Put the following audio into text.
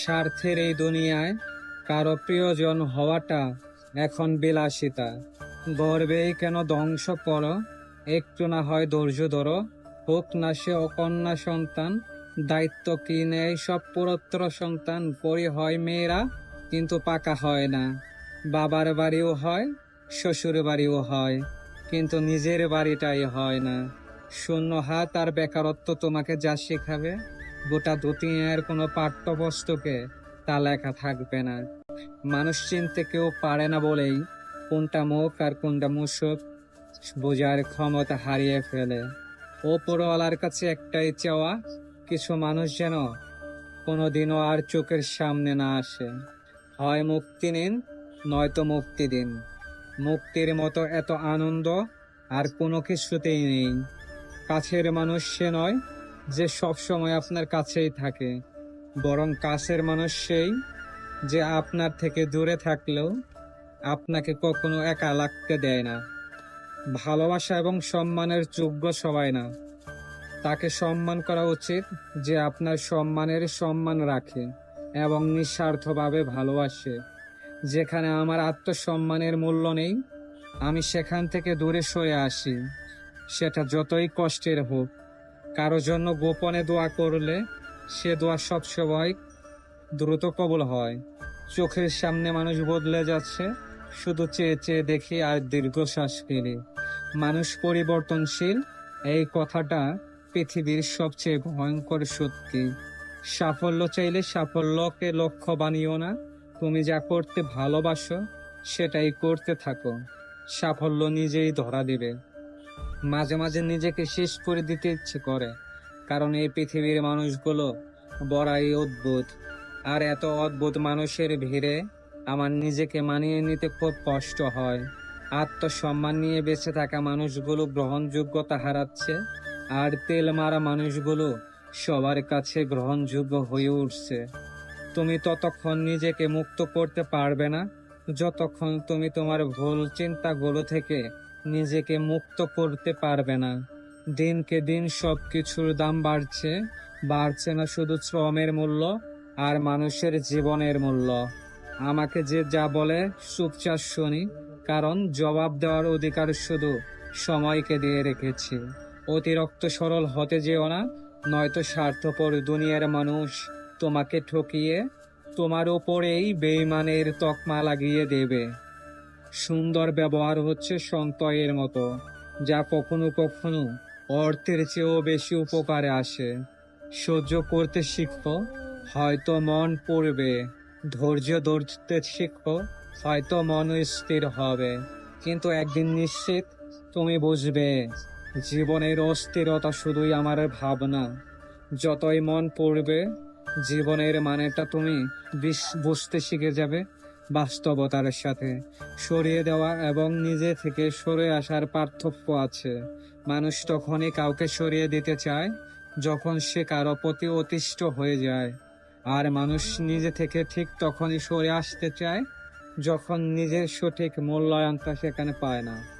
স্বার্থের এই দুনিয়ায় কারও প্রিয়জন হওয়াটা এখন বিলাসিতা। গর্বেই কেন ধ্বংস করো? একটু না হয় ধৈর্য ধরো। হোক না সে অকন্যা সন্তান, দায়িত্ব কি নেই সব পুরোত্র সন্তান। পরি হয় মেয়েরা, কিন্তু পাকা হয় না। বাবার বাড়িও হয়, শ্বশুর বাড়িও হয়, কিন্তু নিজের বাড়িটাই হয় না। শূন্য হাত আর বেকারত্ব তোমাকে যা শেখাবে গোটা দুতিনের কোনো পাঠ্যপুস্তকে তা লেখা থাকবে না। মানুষ চিনতে কেউ পারে না বলেই কোনটা মুখ আর কোনটা মুসুক বোঝার ক্ষমতা হারিয়ে ফেলে। ওপরওয়ালার কাছে একটাই চাওয়া, কিছু মানুষ যেন কোনোদিনও আর চোখের সামনে না আসে। হয় মুক্তি নিন, নয়তো মুক্তি দিন। মুক্তির মতো এত আনন্দ আর কোনো কিছুতেই নেই। কাছের মানুষ সে নয় যে সব সময় আপনার কাছেই থাকে, বরং কাছের মানুষ সেই যে আপনার থেকে দূরে থাকলেও আপনাকে কখনো একা লাগতে দেয় না। ভালোবাসা এবং সম্মানের যোগ্য সবাই না। তাকে সম্মান করা উচিত যে আপনার সম্মানের সম্মান রাখে এবং নিঃস্বার্থভাবে ভালোবাসে। যেখানে আমার আত্মসম্মানের মূল্য নেই, আমি সেখান থেকে দূরে সরে আসি। সেটা যতই কষ্টের হোক কারও জন্য গোপনে দোয়া করলে সে দোয়া সবসময় দ্রুত কবল হয়। চোখের সামনে মানুষ বদলে যাচ্ছে, শুধু চেয়ে চেয়ে দেখি আর দীর্ঘশ্বাস ফেলি। মানুষ পরিবর্তনশীল, এই কথাটা পৃথিবীর সবচেয়ে ভয়ঙ্কর সত্যি। সাফল্য চাইলে সাফল্যকে লক্ষ্য বানিও না। তুমি যা করতে ভালোবাসো, সেটাই করতে থাকো। সাফল্য নিজেই ধরা দিবে। মাঝে মাঝে নিজেকে শেষ করে দিতে ইচ্ছে করে, কারণ এই পৃথিবীর মানুষগুলো বড়াই অদ্ভুত। আর এত অদ্ভুত মানুষের ভিড়ে আমার নিজেকে মানিয়ে নিতে খুব কষ্ট হয়। আত্মসম্মান নিয়ে বেঁচে থাকা মানুষগুলো গ্রহণযোগ্যতা হারাচ্ছে, আর তেল মারা মানুষগুলো সবার কাছে গ্রহণযোগ্য হয়ে উঠছে। তুমি ততক্ষণ নিজেকে মুক্ত করতে পারবে না, যতক্ষণ তুমি তোমার ভুল চিন্তাগুলো থেকে নিজেকে মুক্ত করতে পারবে না। দিনকে দিন সব কিছুর দাম বাড়ছে বাড়ছে না শুধু শ্রমের মূল্য আর মানুষের জীবনের মূল্য। আমাকে যে যা বলে, চুপচাপ শুনি, কারণ জবাব দেওয়ার অধিকার শুধু সময়কে দিয়ে রেখেছি। অতিরিক্ত সরল হতে যেও না, নয়তো স্বার্থপর দুনিয়ার মানুষ তোমাকে ঠকিয়ে তোমার ওপরেই বেইমানের তকমা লাগিয়ে দেবে। সুন্দর ব্যবহার হচ্ছে সন্তয়ের মতো, যা কখনো কখনো অর্থের চেয়েও বেশি উপকারে আসে। সহ্য করতে শিখো হয়তো মন পড়বে। ধৈর্য ধরতে শিখো হয়তো মন স্থির হবে। কিন্তু একদিন নিশ্চিত তুমি বুঝবে, জীবনের অস্থিরতা শুধুই আমার ভাবনা। যতই মন পড়বে, জীবনের মানেটা তুমি বুঝতে শিখে যাবে। বাস্তবতার সাথে সরিয়ে দেওয়া এবং নিজে থেকে সরে আসার পার্থক্য আছে। মানুষ তখনই কাউকে সরিয়ে দিতে চায় যখন সে কারও প্রতি অতিষ্ঠ হয়ে যায়। আর মানুষ নিজে থেকে ঠিক তখনই সরে আসতে চায় যখন নিজের সঠিক মূল্যায়নটা সেখানে পায় না।